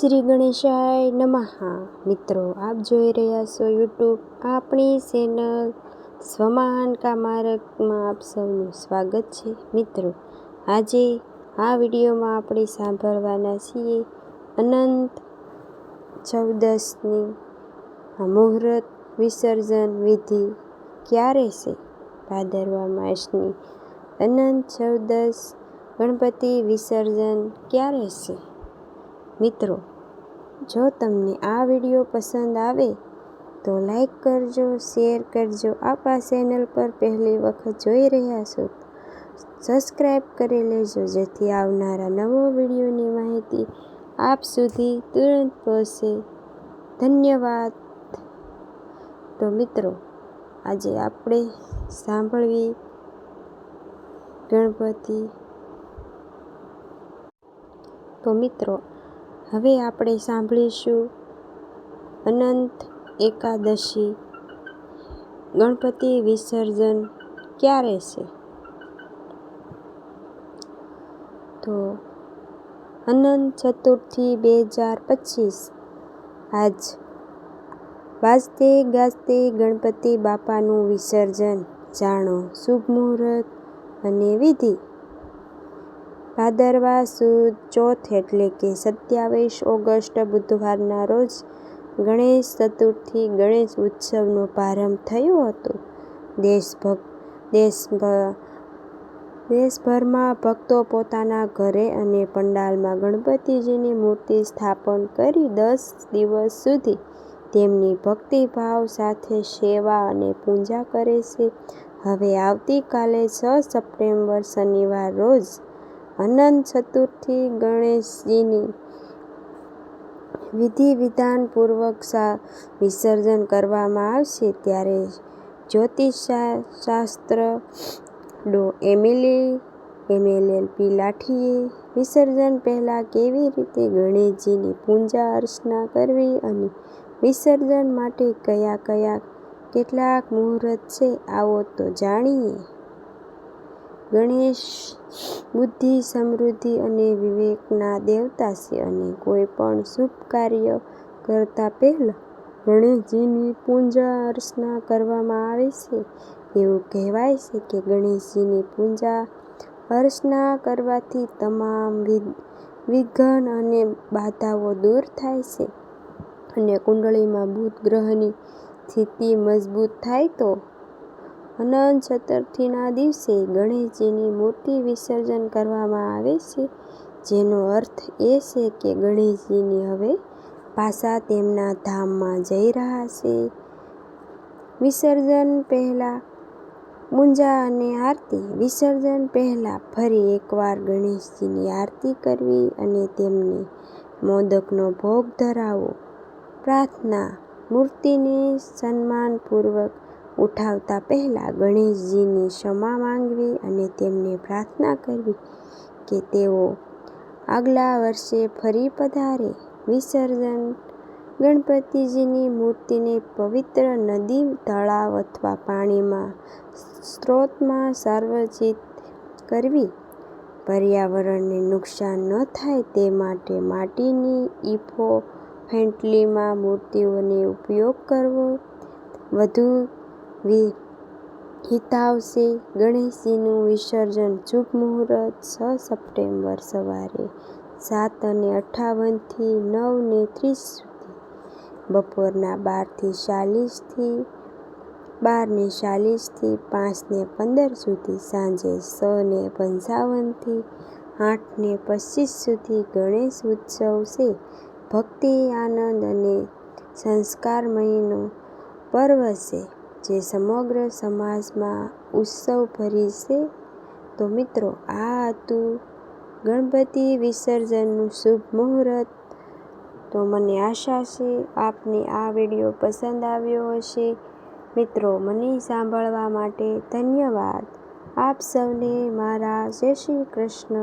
શ્રી ગણેશાય નમઃ. મિત્રો, આપ જોઈ રહ્યા છો યુટ્યુબ આપણી ચેનલ સ્વમાન કામારકમાં આપ સૌનું સ્વાગત છે. મિત્રો, આજે આ વિડીયોમાં આપણે સાંભળવાના છીએ અનંત ચૌદસની મુહૂર્ત વિસર્જન વિધિ ક્યારે છે? ભાદરવા માસની અનંત ચૌદસ ગણપતિ વિસર્જન ક્યારે છે? મિત્રો, જો તમને આ વીડિયો પસંદ આવે, તો લાઈક કરજો, શેર કરજો. આપ આ ચેનલ પર પહેલી વખત જોઈ રહ્યા છો સબસ્ક્રાઈબ કરી લેજો. જેથી આવનારા નવો વિડીયોની માહિતી આપ સુધી તુરંત પહોંચે. ધન્યવાદ. તો મિત્રો, આજે આપણે સાંભળવી ગણપતિ. તો મિત્રો હવે આપણે સાંભળીશું અનંત એકાદશી. ગણપતિ વિસર્જન ક્યારે છે? તો અનંત ચતુર્થી બે હજાર પચીસ. આજ વાજતે ગાજતે ગણપતિ બાપાનું વિસર્જન. જાણો, શુભ મુહૂર્ત અને વિધિ. ભાદરવા સુદ ચોથ એટલે કે સત્યાવીસ ઓગસ્ટ બુધવારના રોજ ગણેશ ચતુર્થી ગણેશ ઉત્સવનો પ્રારંભ થયો હતો. દેશભક્ત દેશભ, દેશભરમાં ભક્તો પોતાના ઘરે અને પંડાલમાં ગણપતિજીની મૂર્તિ સ્થાપન કરી દસ દિવસ સુધી તેમની ભક્તિભાવ સાથે સેવા અને પૂજા કરે છે. હવે આવતીકાલે છ સપ્ટેમ્બર શનિવાર રોજ અનંત ચતુર્થી ગણેશજીની વિધિ વિધાનપૂર્વક વિસર્જન કરવામાં આવશે. ત્યારે જ્યોતિષશાસ્ત્ર ડો એમિલી એમએલએલપી લાઠીએ વિસર્જન પહેલાં કેવી રીતે ગણેશજીની પૂજા અર્ચના કરવી અને વિસર્જન માટે કયા કયા કેટલાક મુહૂર્ત છે આવો તો જાણીએ. ગણેશ, બુદ્ધિ, સમૃદ્ધિ અને વિવેકના દેવતા છે અને કોઈ પણ શુભ કાર્ય કરતા પહેલા ગણેશજીની પૂજા અર્ચના કરવામાં આવે છે. એવું કહેવાય છે કે ગણેશજીની પૂજા અર્ચના કરવાથી તમામ વિઘ્ન અને બાધાઓ દૂર થાય છે અને કુંડળીમાં બુધ ગ્રહની સ્થિતિ મજબૂત થાય તો અનંત ચતુર્થીના દિવસે ગણેશજીની મૂર્તિ વિસર્જન કરવામાં આવે છે. જેનો અર્થ એ છે કે ગણેશજીની હવે પાછા તેમના ધામમાં જઈ રહ્યા છે. વિસર્જન પહેલાં મુંજા અને આરતી. વિસર્જન પહેલાં ફરી એકવાર ગણેશજીની આરતી કરવી અને તેમને મોદકનો ભોગ ધરાવવો. પ્રાર્થના, મૂર્તિને સન્માનપૂર્વક ઉઠાવતા પહેલાં ગણેશજીની ક્ષમા માંગવી અને તેમને પ્રાર્થના કરવી કે તેઓ આગલા વર્ષે ફરી પધારે. વિસર્જન ગણપતિજીની મૂર્તિને પવિત્ર નદી, તળાવ અથવા પાણીમાં સ્ત્રોતમાં સાર્વજિત કરવી. પર્યાવરણને નુકસાન ન થાય તે માટે માટીની ઇકો ફ્રેન્ડલીમાં મૂર્તિઓનો ઉપયોગ કરવો. વધુ હિતાવ છે ગણેશજીનું વિસર્જન શુભ મુહૂર્ત છ સપ્ટેમ્બર સવારે સાત અને અઠ્ઠાવનથી નવ ને ત્રીસ સુધી. બપોરના બારથી ચાલીસથી બાર ને ચાલીસથી પાંચ ને પંદર સુધી. સાંજે છ ને પંચાવનથી આઠ ને પચીસ સુધી ગણેશ ઉત્સવ છે. ભક્તિ, આનંદ અને સંસ્કાર મહિનો પર્વ છે. જે સમગ્ર સમાજમાં ઉત્સવભરી છે, તો મિત્રો, આ હતું ગણપતિ વિસર્જનનું શુભ મુહૂર્ત. તો મને આશા છે, આપને આ વીડિયો પસંદ આવ્યો હશે. મિત્રો, મને સાંભળવા માટે ધન્યવાદ. આપ સૌને મારા જય શ્રી કૃષ્ણ.